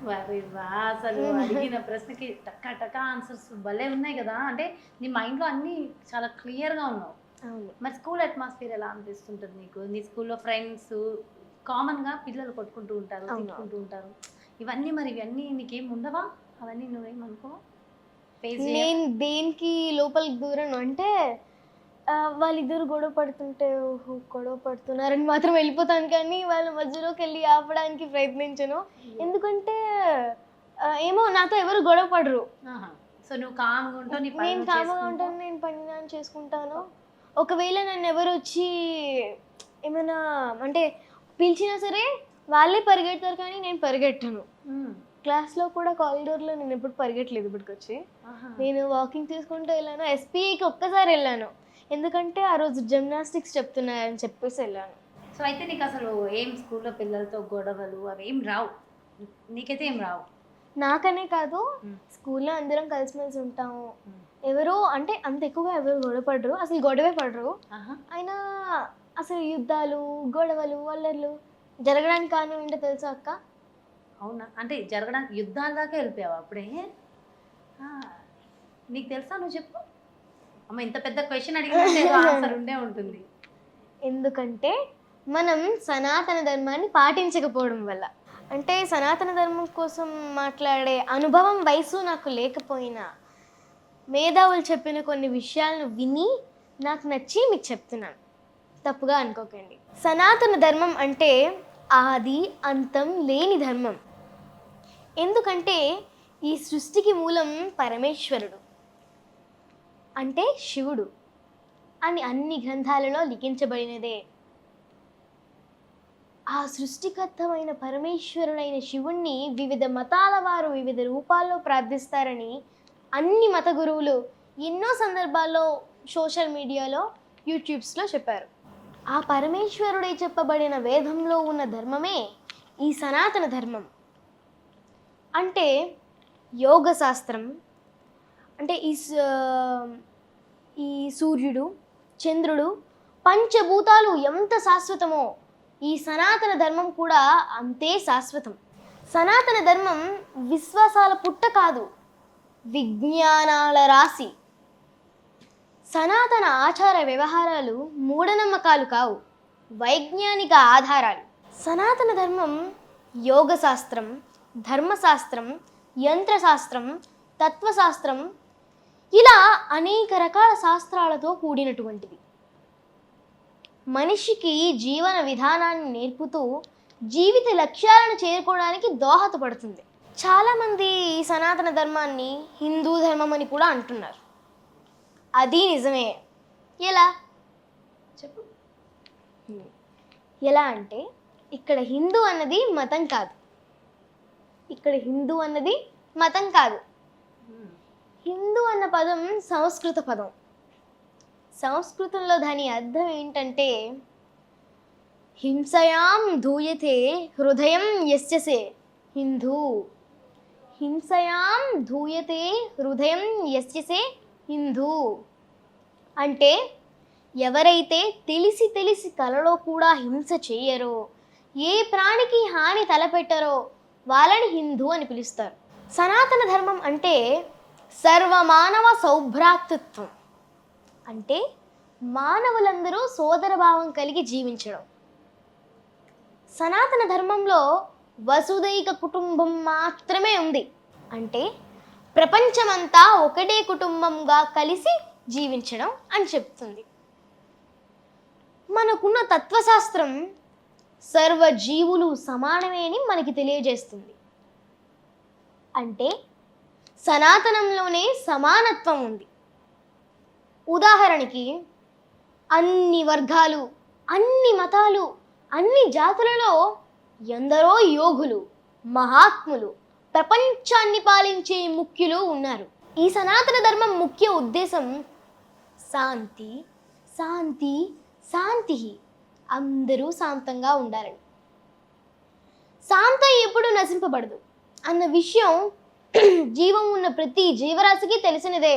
వారి వా అసలు అడిగిన ప్రశ్నకి టక్క టక్క ఆన్సర్స్ భలే ఉన్నాయి కదా. అంటే నీ మైండ్లో అన్నీ చాలా క్లియర్గా ఉన్నావు. మరి స్కూల్ అట్మాస్ఫియర్ ఎలా అనిపిస్తుంటుంది నీకు? నీ స్కూల్లో ఫ్రెండ్స్ కామన్గా పిల్లలు కొట్టుకుంటూ ఉంటారు. తిట్టుకుంటూ ఉంటారు. ఇవన్నీ మరి ఇవన్నీ నీకేం ఉండవా? అవన్నీ నువ్వేమనుకో నేను దేనికి లోపలికి దూరం అంటే వాళ్ళిద్దరు గొడవ పడుతుంటే ఓహో గొడవ పడుతున్నారని మాత్రం వెళ్ళిపోతాను కానీ వాళ్ళ మధ్యలోకి వెళ్ళి ఆపడానికి ప్రయత్నించను. ఎందుకంటే ఆ, ఏమో నాతో ఎవరు గొడవ పడరు. సో నువ్వు కామ్గా ఉంటావు నీ పని నేను నువ్వు కామగా చేసుకుంటావు. ఉంటాను నేను పని నేను చేసుకుంటాను. ఒకవేళ నన్ను ఎవరు వచ్చి ఏమైనా అంటే పిలిచినా సరే వాళ్ళే పరిగెడతారు కానీ నేను పరిగెట్టను. మ్మ్. క్లాస్లో కూడా కారిడోర్లో నేను ఎప్పుడు పరిగెట్టలేదు ఇప్పటికొచ్చి. ఆహా. నేను వాకింగ్ చేసుకుంటూ వెళ్ళాను. ఎస్పీకి ఒక్కసారి వెళ్ళాను. ఎందుకంటే ఆ రోజు జిమ్నాస్టిక్స్ చెప్తున్నారని చెప్పేసి వెళ్ళాను. సో అయితే నీకు అసలు ఏం స్కూల్లో పిల్లలతో గొడవలు అవి ఏం రావు. నీకైతే ఏం రావు. నాకనే కాదు మ్మ్. స్కూల్లో అందరం కలిసిమెలిసి ఉంటాము. మ్మ్. ఎవరో అంటే అంత ఎక్కువగా ఎవరు గొడవ పడరు అసలు గొడవే పడరు. అయినా అసలు యుద్ధాలు గొడవలు అల్లర్లు జరగడానికి కారణం ఏంటో తెలుసా అక్క? అవునా? అంటే జరగడానికి యుద్ధాల దాకా వెళ్ళిపోయావు అప్పుడే? నీకు తెలుసా నువ్వు చెప్పు. అమ్మ ఇంత పెద్ద క్వశ్చన్ అడిగినట్టు ఆన్సర్ ఉండే ఉంటుంది. ఎందుకంటే మనం సనాతన ధర్మాన్ని పాటించకపోవడం వల్ల. అంటే సనాతన ధర్మం కోసం మాట్లాడే అనుభవం వయసు నాకు లేకపోయినా మేధావులు చెప్పిన కొన్ని విషయాలను విని నాకు నచ్చి మీకు చెప్తున్నాను. తప్పుగా అనుకోకండి. సనాతన ధర్మం అంటే ఆది అంతం లేని ధర్మం. ఎందుకంటే ఈ సృష్టికి మూలం పరమేశ్వరుడు. అంటే శివుడు అని అన్ని గ్రంథాలలో లిఖించబడినదే. ఆ సృష్టికర్తమైన పరమేశ్వరుడైన శివుణ్ణి వివిధ మతాల వారు వివిధ రూపాల్లో ప్రార్థిస్తారని అన్ని మత గురువులు ఎన్నో సందర్భాల్లో సోషల్ మీడియాలో యూట్యూబ్స్లో చెప్పారు. ఆ పరమేశ్వరుడే చెప్పబడిన వేదంలో ఉన్న ధర్మమే ఈ సనాతన ధర్మం. అంటే యోగ శాస్త్రం అంటే ఈ ఈ సూర్యుడు చంద్రుడు పంచభూతాలు ఎంత శాశ్వతమో ఈ సనాతన ధర్మం కూడా అంతే శాశ్వతం. సనాతన ధర్మం విశ్వాసాల పుట్ట కాదు విజ్ఞానాల రాశి. సనాతన ఆచార వ్యవహారాలు మూఢనమ్మకాలు కావు వైజ్ఞానిక ఆధారాలు. సనాతన ధర్మం యోగశాస్త్రం ధర్మశాస్త్రం యంత్రశాస్త్రం తత్వశాస్త్రం ఇలా అనేక రకాల శాస్త్రాలతో కూడినటువంటిది. మనిషికి జీవన విధానాన్ని నేర్పుతూ జీవిత లక్ష్యాలను చేరుకోవడానికి దోహదపడుతుంది. చాలామంది ఈ సనాతన ధర్మాన్ని హిందూ ధర్మం అని కూడా అంటున్నారు. అది నిజమే. ఎలా? చెప్పు. ఎలా అంటే ఇక్కడ హిందూ అన్నది మతం కాదు. ఇక్కడ హిందూ అన్నది మతం కాదు. హిందూ అన్న పదం సంస్కృత పదం. సంస్కృతంలో దాని అర్థం ఏంటంటే హింసయాం ధూయతే హృదయం యస్యసే హిందూ. హింసయాం ధూయతే హృదయం యస్యసే హిందూ. అంటే ఎవరైతే తెలిసి తెలిసి కలలో కూడా హింస చేయరో ఏ ప్రాణికి హాని తలపెట్టరో వాళ్ళని హిందూ అని పిలుస్తారు. సనాతన ధర్మం అంటే సర్వమానవ సౌభ్రాతృత్వం. అంటే మానవులందరూ సోదరభావం కలిగి జీవించడం. సనాతన ధర్మంలో వసుదైక కుటుంబం మాత్రమే ఉంది. అంటే ప్రపంచమంతా ఒకటే కుటుంబంగా కలిసి జీవించడం అని చెప్తుంది. మనకున్న తత్వశాస్త్రం సర్వ జీవులు సమానమే అని మనకి తెలియజేస్తుంది. అంటే సనాతనంలోనే సమానత్వం ఉంది. ఉదాహరణకి అన్ని వర్గాలు అన్ని మతాలు అన్ని జాతులలో ఎందరో యోగులు మహాత్ములు ప్రపంచాన్ని పాలించే ముఖ్యులు ఉన్నారు. ఈ సనాతన ధర్మం ముఖ్య ఉద్దేశం శాంతి శాంతి శాంతి. అందరూ శాంతంగా ఉండాలని. శాంత ఎప్పుడు నశింపబడదు అన్న విషయం జీవం ఉన్న ప్రతి జీవరాశికి తెలిసినదే.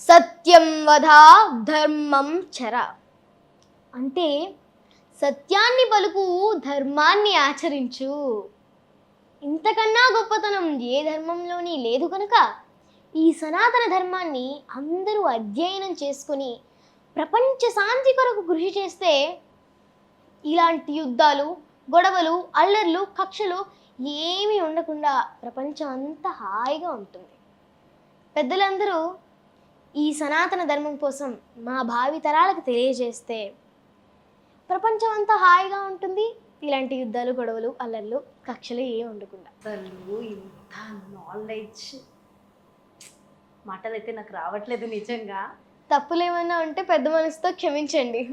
సత్యం వధా ధర్మం చర. అంటే సత్యాన్ని పలుకు ధర్మాన్ని ఆచరించు. ఇంతకన్నా గొప్పతనం ఏ ధర్మంలోని లేదు కనుక ఈ సనాతన ధర్మాన్ని అందరూ అధ్యయనం చేసుకొని ప్రపంచ శాంతి కొరకు కృషి చేస్తే ఇలాంటి యుద్ధాలు గొడవలు అల్లర్లు కక్షలు ఏమీ ఉండకుండా ప్రపంచం అంతా హాయిగా ఉంటుంది. పెద్దలందరూ ఈ సనాతన ధర్మం కోసం మా భావి తరాలకు తెలియజేస్తే ప్రపంచం అంతా హాయిగా ఉంటుంది. ఇలాంటి యుద్ధాలు గొడవలు అల్లర్లు కక్షలు ఏమి ఉండకుండా. అసలు ఇంత నాలెడ్జ్ మాటలు అయితే నాకు రావట్లేదు నిజంగా. తప్పులు ఏమైనా ఉంటే పెద్ద మనసుతో క్షమించండి.